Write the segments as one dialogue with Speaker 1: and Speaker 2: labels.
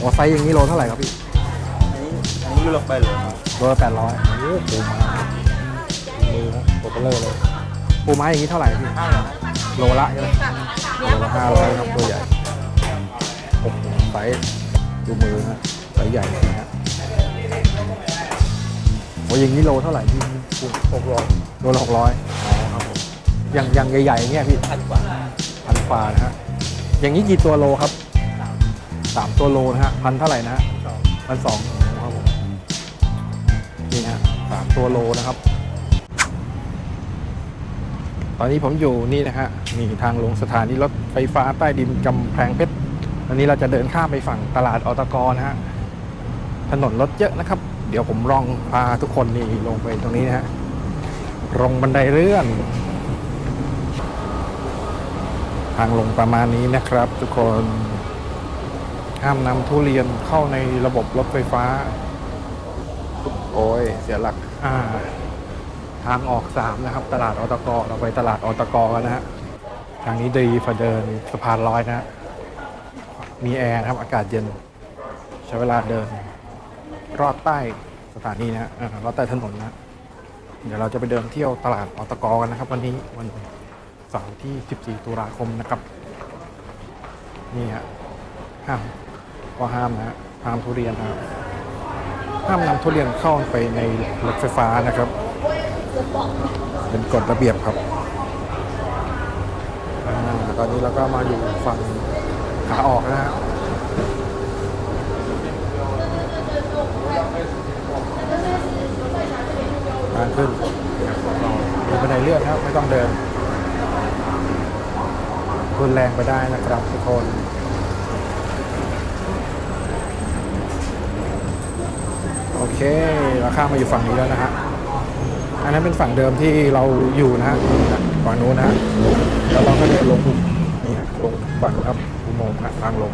Speaker 1: หัวไซส์อย่างนี้โลเท่าไหร่ครับพี่
Speaker 2: อันนี้อันนี้ลงไปเลยครับ
Speaker 1: โลละแปดร้อยโอ้โหปูม้ามือนะตัวเบลอเลยปูม้าอย่างนี้เท่าไหร่พี่
Speaker 2: ห้าร้อย
Speaker 1: โลละใช่ไหมโลละห้าร้อยครับตัวใหญ่โอ้โหไซส์ดูมือนะไซส์ใหญ่นะฮะโอ้ยอย่างนี้โลเท่าไหร่พี่ปู
Speaker 2: หกร้อย
Speaker 1: โลละหกร้อยอ๋อครับผมอย่างอย่างใหญ่ๆอย่างเงี้ยพี่
Speaker 2: พันกว่า
Speaker 1: พันฟานะฮะอย่างนี้กี่ตัวโลครับ สามตัวโลนะฮะพันเท่าไหร่นะฮะ
Speaker 2: สอง
Speaker 1: พันสองครับผมนี่ฮะสามตัวโลนะครับ ตอนนี้ผมอยู่นี่นะฮะนี่ทางลงสถานีรถไฟฟ้าใต้ดินกำแพงเพชรตอนนี้เราจะเดินข้ามไปฝั่งตลาดอตกนะฮะถนนรถเยอะนะครับ เดี๋ยวผมลองพาทุกคนนี่ลงไปตรงนี้นะฮะลงบันไดเลื่อน ทางลงประมาณนี้นะครับทุกคน ห้ามนำทุเรียนเข้าในระบบรถไฟฟ้า โอ้ย เสียหลักอ่าทางออกสามนะครับ ตลาดอตกเราไปตลาดอตกกันนะฮะทางนี้ดีฝ่าเดินสะพานลอยนะฮะมีแอร์นะครับ อากาศเย็น ใช้เวลาเดิน รอดใต้สถานีนะฮะอ่ารอดใต้ถนนนะฮะเดี๋ยวเราจะไปเดินเที่ยวตลาดอตกกันนะครับ วันนี้วันเสาร์ที่ 14 ตุลาคมนะครับ นี่ฮะห้าม ก็ห้ามนะฮะห้ามทุเรียนนะครับห้ามนำทุเรียนเข้าไปในรถไฟฟ้านะครับ เป็นกฎระเบียบครับอตอนนี้เราก็มาอยู่ฝั่งขาออกนะฮะทางขึ้นมีบันไดเลื่อนครับไม่ต้องเดินรุนแรงไปได้นะครับทุกคน โอ เคเราข้ามมาอยู่ฝั่งนี้แล้วนะฮะอันนั้นเป็นฝั่งเดิมที่เราอยู่นะฮะฝั่งนู้นนะฮะแล้วเราก็เดินลงนี่ลงฝั่งครับอุโมงค์ทางลง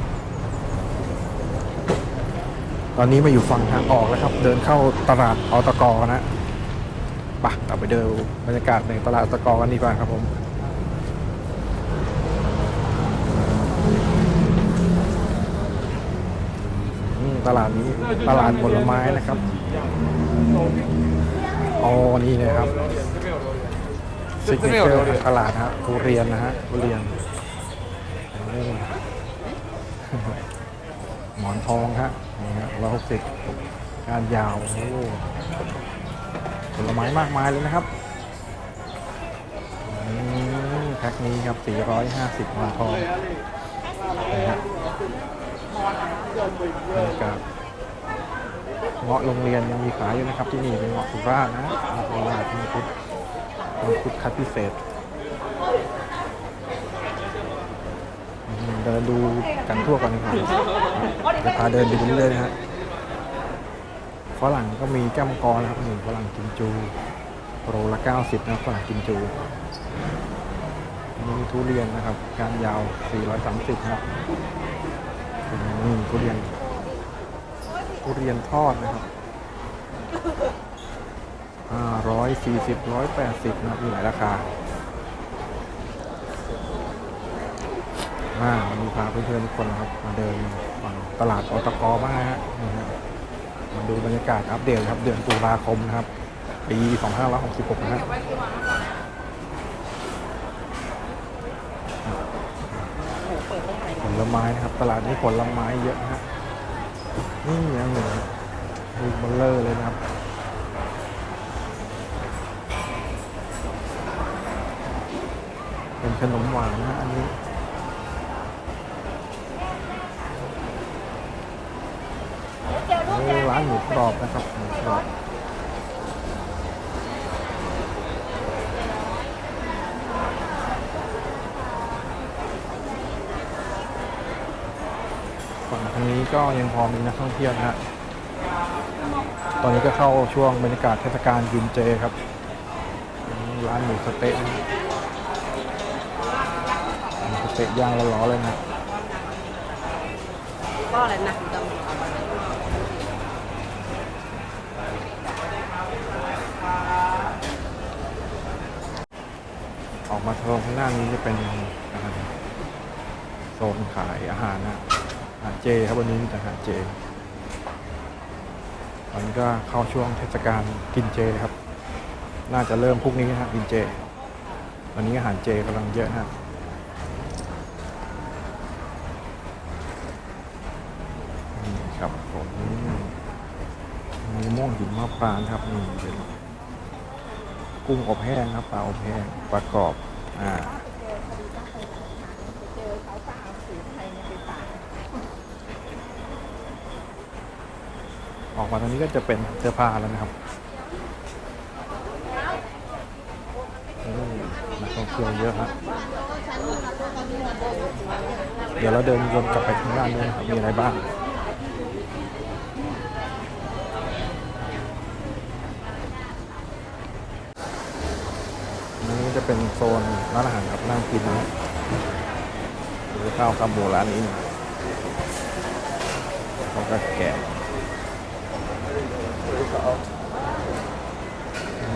Speaker 1: ตอนนี้มาอยู่ฝั่งทางออกแล้วครับ เดินเข้าตลาดอตกนะไปะเราไปเดินบรรยากาศในตลาดอตกกันดีกว่าครับผม ตลาดนี้ตลาดผลไม้นะครับอ๋อนี่นะครับซิกเนเจอร์ตลาดฮะทุเรียนนะฮะทุเรียนหมอนทองฮะนี่ฮะร้อยหกสิบการยาวโอ้ผลไม้มากมายเลยนะครับแพ็คนี้ครับ 450หมอนทองนะฮะ บรรยากาศเงาะโรงเรียนยังมีขายอยู่นะครับที่นี่เป็นเงาะสุราษฎร์นะเงาะโรงเรียนที่มีพุทธเป็นพุทธคัดพิเศษ เดินดูกันทั่วกันนะครับจะพาเดินไปเรื่อยๆนะฮะฝรั่งก็มีแก้มกรนะครับหนี่งฝรั่งกิมจูโลละ90นะฝรั่งกิมจูมีทุเรียนนะครับ การยาว 430นะครับ นี่ทุเรียนทุเรียนทอดนะครับห้าร้อยสี่สิบร้อยแปดสิบนะครับมีหลายราคาอ่าวันนี้พาเพื่อนๆทุกคนนะครับ มาเดินฝั่งตลาดอตกบ้างนะฮะนี่ฮะมาดูบรรยากาศอัปเดตครับ เดือนตุลาคมนะครับ ปี 2566 นะครับ ผ ลไม้นะครับ ตลาดนี้ผลไม้เยอะนะฮะนี่ยังหนึ่งลูกเบลเลอร์เลยนะครับเป็นขนมหวานนะฮะอันนี้โอ้ร้านหมูกรอบนะครับหมูกรอบ ฝั่งทางนี้ก็ยังพอมีนักท่องเที่ยวนะฮะ ตอนนี้ก็เข้าช่วงบรรยากาศเทศกาลกินเจครับ ร้านหมูสะเต๊ะหมูสะเต๊ะย่างร้อนๆเลยนะ
Speaker 3: ก็อะไรนะจำ
Speaker 1: ออกมาโซนข้างหน้านี้จะเป็นโซนขายอาหารนะ อหารเจครับวันนี้มีแต่อาหารเจตอนนี้ก็เข้าช่วงเทศกาลกินเจครับ น่าจะเริ่มพรุ่งนี้นะฮะกินเจ วันนี้อาหารเจกำลังเยอะนะฮะนี่ครับผมมีม่วงหิมมะปรางครับนี่เป็นกุ้งอบแห้งครับปลาอบแห้งปลากรอบอ่า
Speaker 3: เจอเขาก็เอาสีไทยเนี่ยไปฝาก
Speaker 1: ออกมาตรงนี้ก็จะเป็นเสื้อผ้าแล้วนะครับโอ้นักท่องเที่ยวเยอะฮะเดี๋ยวเราเดินวนกลับไปทางด้านนู้นมีอะไรบ้างนี่จะเป็นโซนร้านอาหารครับนั่งกินนะหรือข้าวขาหมูร้านนี้นะเขาก็แกะ อื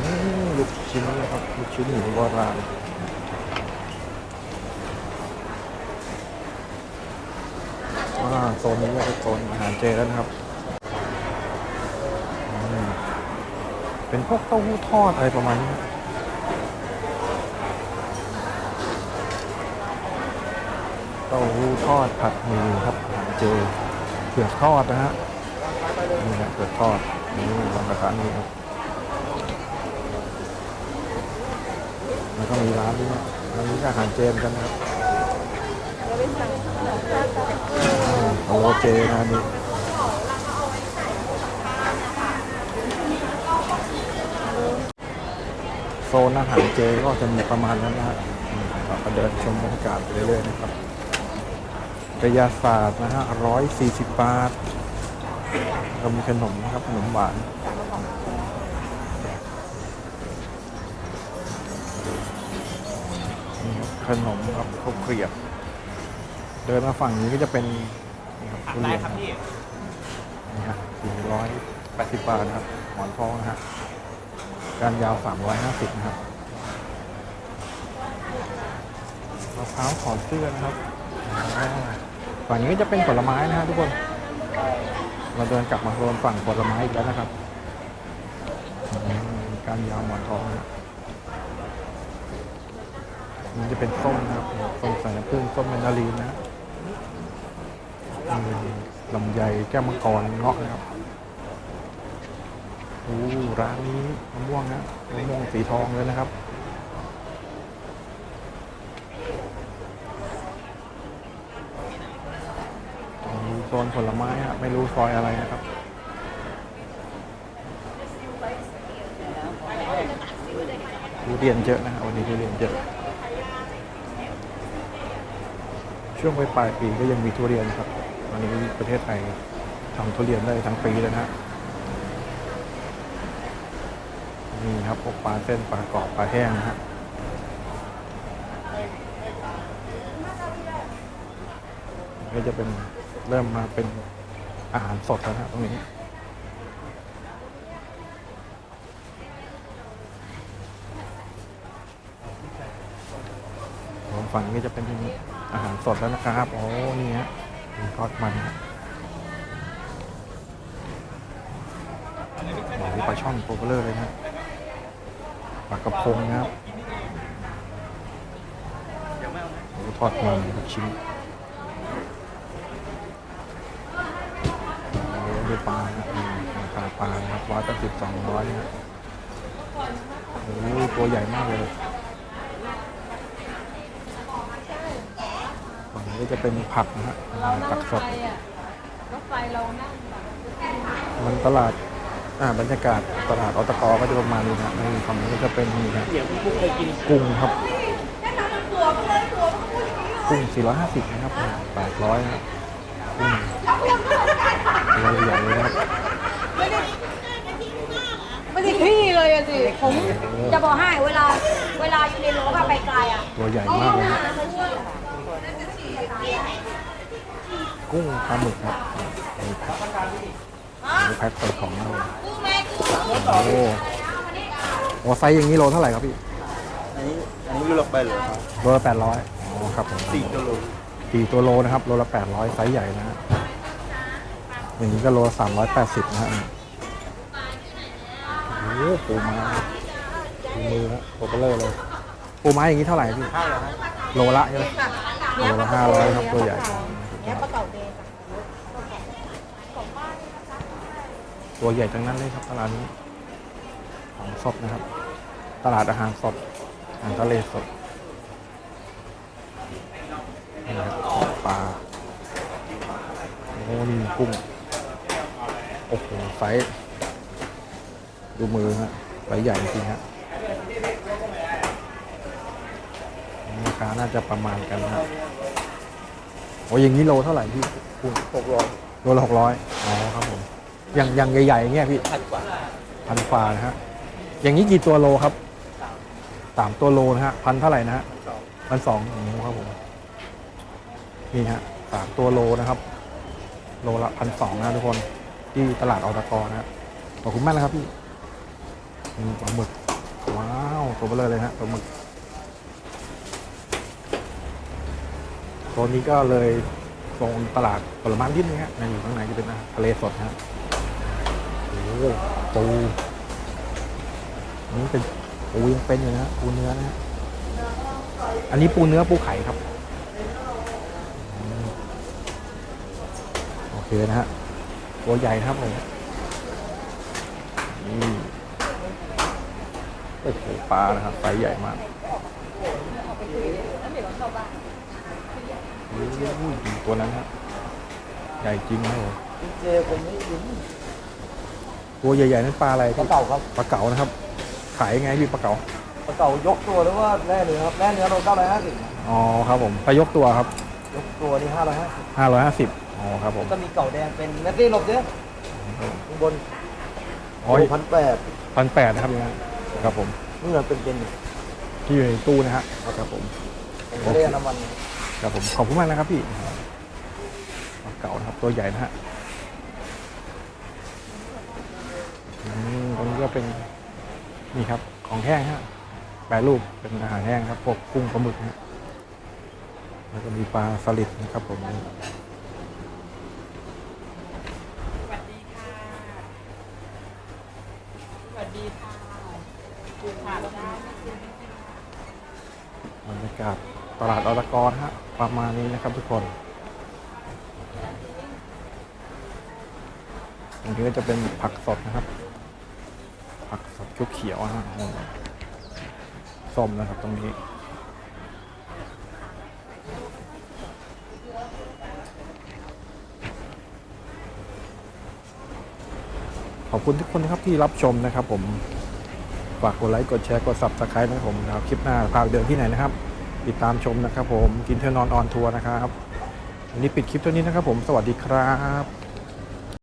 Speaker 1: มลูก ชิ้นนะครับลูกชิ้นหมูโบราณอ่าโซนนี้ก็เป็นโซนอาหารเจแล้วนะครับ เป็นพวกเต้าหู้ทอดอะไรประมาณนี้เต้าหู้ทอดผัดหมี่ครับอาหารเจเผือกทอดนะฮะนี่นะเผือกทอดนี่ลองกระทานนี้ครับ แล้วก็มีร้านนี้นะร้านนี้ก็อาหารเจมอนกันนะครับโอ้โหเจนะนี่โซนอาหารเจก็จะมีประมาณนั้นนะฮะเราก็เดินชมบรรยากาศไปเรื่อยๆนะครับกระยาศาสตร์นะฮะร้อยสี่สิบบาทก็มีขนมนะครับขนมหวาน ขนมครับข้าวเกรียบ เดินมาฝั่งนี้ก็จะเป็นนี่ครับทุเรียนครับนี่ฮะสี่ร้อยแปดสิบบาทนะครับหมอนทองนะฮะการยาวสามร้อยห้าสิบนะครับมะพร้าวถอดเสื้อนะครับอ่าฝั่งนี้ก็จะเป็นผลไม้นะฮะทุกคน เราเดินกลับมาโซนฝั่งผลไม้อีกแล้วนะครับอืมการยาวหมอนทองนะ มันจะเป็นส้มนะครับส้มสายน้ำผึ้งส้มแมนดารีนนะลำไยแก้วมังกรเงาะนะครับโอ้ร้านนี้มะม่วงนะมะม่วงสีทองเลยนะครับมีโซนผลไม้ฮะไม่รู้ซอยอะไรนะครับทุเรียนเยอะนะฮะวันนี้ทุเรียนเยอะ ช่วงปลายปีก็ยังมีทุเรียนครับตอนนี้ประเทศไทยทำทุเรียนได้ทั้งปีเลยนะนี่ครับพวกปลาเส้นปลากรอบปลาแห้งนะฮะก็จะเป็นเริ่มมาเป็นอาหารสดแล้วนะฮะตรงนี้ของฝั่งนี้จะเป็น อาหารสดแล้วนะครับ โอ้ นี่ฮะทอดมันฮะโอ้โหปลาช่อนโปรเลอร์เลยนะปลากระพงนะครับโอ้โหทอดมันลูกชิ้นโอ้ดูปลานะอืมราคาปลานะครับร้อยแปดสิบสองร้อยนะโอ้โหตัวใหญ่มากเลย ฝั่ง นี้ก็จะเป็นผักนะฮะ
Speaker 3: เรานั่
Speaker 1: ผั
Speaker 3: ง
Speaker 1: ก
Speaker 3: ไฟ
Speaker 1: สด
Speaker 3: อะรถไฟเรานั่งแบบ
Speaker 1: มันตลาดอ่าบรรยากาศตลาดอตกก็จะประมาณนี้นะนี่ฝั่งนี้ก็จะเป็นนี่นะ
Speaker 2: เดี๋ยวพี่ปุ๊กเคยกิน
Speaker 1: กุ้งครับกุ้ง450นะครับ800นะครับกุ้งตัวใหญ่เลยนะครับ
Speaker 3: ไม่ได้ที่เลยอะสิผมจะบอกให้เวลาเวลาอยู่ในรถอะไปไกลอะ
Speaker 1: ตัวใหญ่มากเลยนะ กุ้งปลาหมึกครับนี่แพ็คนี่แพ็คใส่ของเราโอ้โหโอ้ไซส์อย่างนี้โลเท่าไหร่ครับพี่
Speaker 2: อันนี้อันนี้ยูโรไปเลยครับ
Speaker 1: โลละ800อ๋อครับผม
Speaker 2: สี่กิโล
Speaker 1: สี่ตัวโลนะครับ โลละ800ไซส์ใหญ่นะฮะอย่างนี้ก็โลสามร้อยแปดสิบนะฮะโอ้โหปูม้าปูมือฮะตัวเบลอเลยปูม้าอย่างนี้เท่าไหร่พี่
Speaker 2: ห้าเหรอฮะ
Speaker 1: โลละใช่ไหมโลละห้าร้อยครับตัวใหญ่
Speaker 3: เนี้ยปลาเก่าเดย์ค่ะ
Speaker 1: ตัวใหญ่ทั้งนั้นเลยครับตลาดนี้ของสดนะครับ ตลาดอาหารสดอาหารทะเลสดนี่นะครับปลาโอ้นี่กุ้งโอ้โหไซส์ดูมือฮะไซส์ใหญ่จริงๆฮะราคาน่าจะประมาณกันนะโอ้ยอย่างนี้โลเท่าไหร่พี่กุ้ง
Speaker 2: หกร้อย
Speaker 1: โลละหกร้อยอ๋อครับผม อย่างอย่างใหญ่ๆอย่างเงี้ยพี่
Speaker 2: พันกว่า
Speaker 1: พันฟานะฮะอย่างนี้กี่ตัวโลครับสามตัวโลนะฮะพันเท่าไหร่นะฮะ
Speaker 2: สอง
Speaker 1: พันสองโอ้โหครับผมนี่ฮะสามตัวโลนะครับ โลละพันสองนะทุกคนที่ตลาดออตกนะฮะขอบคุณมากนะครับพี่มีปลาหมึกว้าวตัวเบลอเลยฮะปลาหมึกตัวนี้ก็เลยตรงตลาดผลไม้นิดนึงฮะในอยู่ข้างในจะเป็นอาหารทะเลสดนะฮะโอ้ปูนนี้เป็นปูยังเป็นอยู่นะปูเนื้อนะ อันนี้ปูเนื้อปูไข่ครับ โอเคนะฮะตัวใหญ่ครับผมนี่โอ้โหปลานะครับไซส์ใหญ่มากโอ้ตัวนั้นฮะใหญ่จริงครับผม
Speaker 2: เจผมไม่ยิน
Speaker 1: ตัวใหญ่ๆนั้นปลาอะไร
Speaker 2: ปลาเก่าครับ
Speaker 1: ปลาเก๋านะครับ ขายยังไงพี่ปลาเก๋า
Speaker 2: ปลาเก่ายกตัวหรือว่าแร่เนื้อครับแร่เนื้อเราเก้าร้อยห้าสิบ
Speaker 1: อ๋อครับผมปลายกตัวครับ
Speaker 2: ยกตัวนี่ห้าร้อยห้าสิบ
Speaker 1: ห้าร้อยห้าสิบอ๋อครับผม
Speaker 2: ก็มีเก่าแดงเป็นแมตตี้หลบเยอะข้างบน
Speaker 1: อ๋อ
Speaker 2: พันแปด
Speaker 1: พันแปดนะครับอย่างนั้นครับผม
Speaker 2: นี่มันเป็นเป็น
Speaker 1: ที่อยู่ในตู้นะฮะครับผม
Speaker 2: เป็นเรียกน้ำมัน
Speaker 1: ครับผมขอบคุณมากนะครับพี่ปลาเก๋านะครับตัวใหญ่นะฮะอืมตรงนี้ ก็เป็นนี่ครับของแห้งฮะแปรรูปเป็นอาหารแห้งครับพวกกุ้งปลาหมึกนะแล้วก็มีปลาสลิดนะครับผม
Speaker 4: สวัสดีค่ะ สวัสดีค่ะคุณค่ะแล้
Speaker 1: บรรยากาศตลาดออตกรฮะประมาณนี้นะครับทุกคนตรงนี้ก็จะเป็นผักสดนะครับ ผักสดเขียวๆนะฮะอืมส้มนะครับตรงนี้ขอบคุณทุกคนนะครับที่รับชมนะครับผม ฝากกดไลค์กดแชร์กด subscribe นะครับผมนะครับคลิปหน้าพาไปเดินที่ไหนนะครับ ติดตามชมนะครับผมกินเที่ยนอนออนทัวร์นะครับวันนี้ปิดคลิปเท่านี้นะครับผมสวัสดีครับ